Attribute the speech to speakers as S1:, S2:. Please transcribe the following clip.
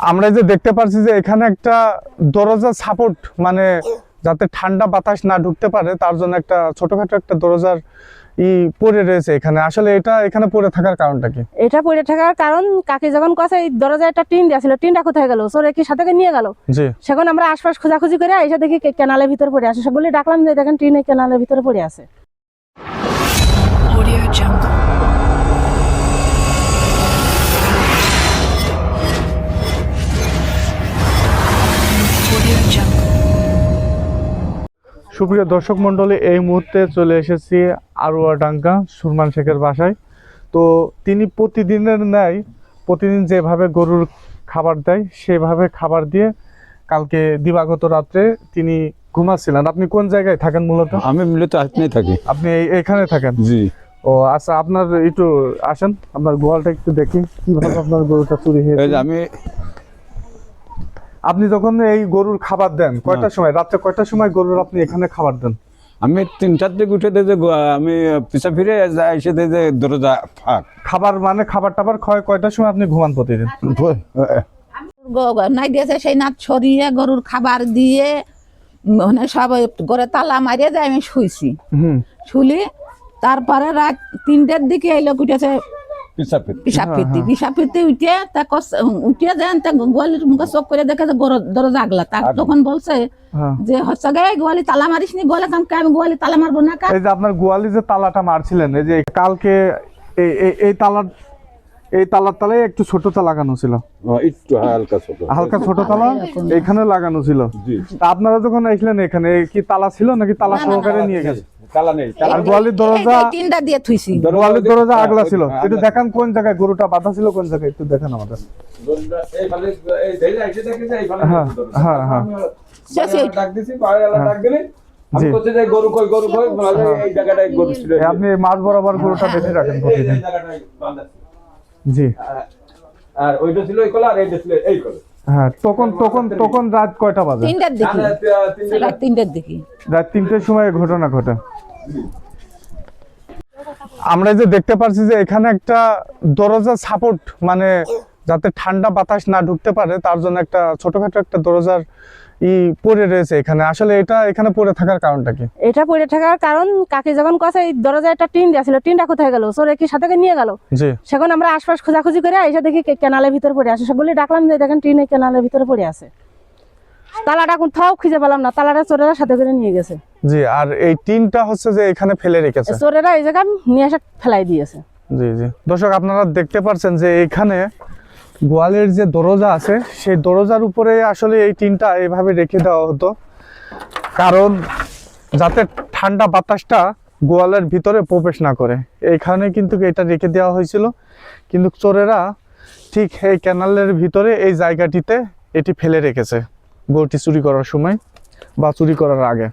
S1: আমরা যে দেখতে পাচ্ছি যে এখানে একটা দরজা সাপোর্ট মানে যাতে ঠান্ডা বাতাস না ঢুকতে পারে তার জন্য একটা ছোটখাটো একটা দরজার ই পড়ে রয়েছে এখানে। আসলে এটা এখানে পড়ে থাকার কারণটা কি?
S2: এটা পড়ে থাকার কারণ কাকি যখন কছে এই দরজায় একটা টিন দিয়েছিল টিনটা কোথায় গেল? সোরে কি সাথে নিয়ে গেল।
S1: জি।
S2: সেখন আমরা আশপাশ খোঁজাখুঁজি করে এসে দেখি কে- কেনালের ভিতর পড়ে আছে। সবগুলি ডাকলাম যে দেখেন টিন কেনালের ভিতরে পড়ে আছে।
S3: Audio Jungle.
S1: সুপ্রিয় দর্শক মণ্ডলী এই মুহূর্তে চলে এসেছি আরুয়াডাঙ্গা সুরমান শেখের বাসায়। তো তিনি প্রতিদিনের ন্যায় প্রতিদিন যেভাবে গরুর খাবার দেয় সেভাবে খাবার দিয়ে কালকে দিবাগত রাত্রে তিনি ঘুমাচ্ছিলেন। আপনি কোন জায়গায় থাকেন মূলত?
S4: আমি মূলত আপনি থাকি।
S1: আপনি এখানে থাকেন?
S4: জি।
S1: ও আচ্ছা আপনার একটু আসেন আপনার গোয়ালটা একটু দেখি কীভাবে আপনার গরুটা চুরি হয়েছে।
S4: আমি
S1: আপনি যখন এই গরুর খাবার দেন কয়টার সময়? রাত্রে কয়টার সময় গরুর আপনি এখানে খাবার দেন?
S4: আমি তিনটার দিকে উঠে দিয়ে যে আমি পিছা ফিরে যাই এসে দিয়ে যে দরজা ফাঁক।
S1: খাবার মানে খাবার টাবার খাওয়ায় কয়টার সময় আপনি ঘুমান প্রতিদিন?
S5: নাই দিয়েছে সেই নাচ ছড়িয়ে গরুর খাবার দিয়ে মানে সব ঘরে তালা মারিয়ে যায় আমি শুইছি। শুলি তারপরে রাত তিনটের দিকে এই লোক উঠেছে
S4: পিছা ফিরে
S5: পিসাব ফিরতি পিসাব ফিরতি উঠে তা কস- উঠে যান তা গোয়ালির মুখে চোখ করে দেখে যে দরজা আগলা। তা তখন বলছে
S1: হ্যাঁ।
S5: যে হচ্ছে গোয়ালি তালা মারিস নি গোয়ালে কাম আমি গোয়ালি তালা মারবো না
S1: এই যে আপনার গোয়ালি যে তালাটা মারছিলেন এই যে কালকে এই এই- এই তালার এই তালার তালায় একটু ছোট তালা লাগানো ছিল।
S4: একটু হালকা ছোট।
S1: হালকা ছোট তালা এখানে লাগানো ছিল। আপনারা যখন আসলেন এখানে কি তালা ছিল নাকি তালা সহকারে নিয়ে গেছে?
S4: তালা নেই
S1: গোয়ালির দরজা
S5: তিনটা দিয়ে থুইছি।
S1: গোয়ালির দরজা আগলা ছিল একটু দেখান কোন জায়গায় গরুটা বাঁধা ছিল কোন জায়গায় একটু দেখান আমাদের।
S4: দরজা এই ফালে এই দেইলে এসে দেখে যে এই ফালে
S1: হ্যাঁ, হ্যাঁ।
S5: সে- সে-
S4: ডাক দিছি ডাক দিলে। আমি
S1: জি।
S4: করতে যাই গরু কই গরু কই বলে এই জায়গাটায় গরু ছিল।
S1: এই আপনি মাছ বরাবর গরুটা বেঁধে রাখেন প্রতিদিন। জি।
S4: আর- আর ওইটা ছিল এই কলা আর এইটা ছিল এই কলা।
S1: হ্যাঁ তখন তখন তখন রাত কয়টা বাজে?
S5: তিনটার দিকে।
S4: তিনটে
S5: রাত তিনটার দিকে।
S1: রাত তিনটের সময় ঘটনা ঘটে। আমরা যে দেখতে পাচ্ছি যে এখানে একটা দরজা সাপোর্ট মানে যাতে ঠান্ডা বাতাস না ঢুকতে পারে তার জন্য একটা ছোটখাটো একটা দরজার ই পড়ে রয়েছে এখানে। আসলে এটা এখানে পড়ে থাকার কারণটা কি?
S2: এটা পড়ে থাকার কারণ কাকি যখন কছে এই দরজায় একটা টিন দিয়েছিল টিনটা কোথায় গেল? সোরে কি সাথে নিয়ে গেল?
S1: জি।
S2: সেখন আমরা আশপাশ খোঁজাখুঁজি করে এসে দেখি কেনালের ভিতর পড়ে আছে। সবগুলি ডাকলাম যে দেখেন টিন কেনালের ভিতরে পড়ে আছে। তালাটা কোথাও খুঁজে পেলাম না তালাটা চোরেরা সাথে করে নিয়ে গেছে।
S1: জি আর এই টিনটা হচ্ছে যে এখানে ফেলে রেখেছে।
S2: চোরেরা এই জায়গায় নিয়ে এসে ফেলাই দিয়েছে।
S1: জি জি। দর্শক আপনারা দেখতে পাচ্ছেন যে এখানে গোয়ালের যে দরজা আছে, সেই দরজার উপরে আসলে এই টিনটা এভাবে রেখে দেওয়া হতো। কারণ যাতে ঠান্ডা বাতাসটা গোয়ালের ভিতরে প্রবেশ না করে। এইখানে কিন্তু এটা রেখে দেওয়া হয়েছিল। কিন্তু চোরেরা ঠিক এই ক্যানালের ভিতরে এই জায়গাটিতে এটি ফেলে রেখেছে গরুটি চুরি করার সময় বা চুরি করার আগে।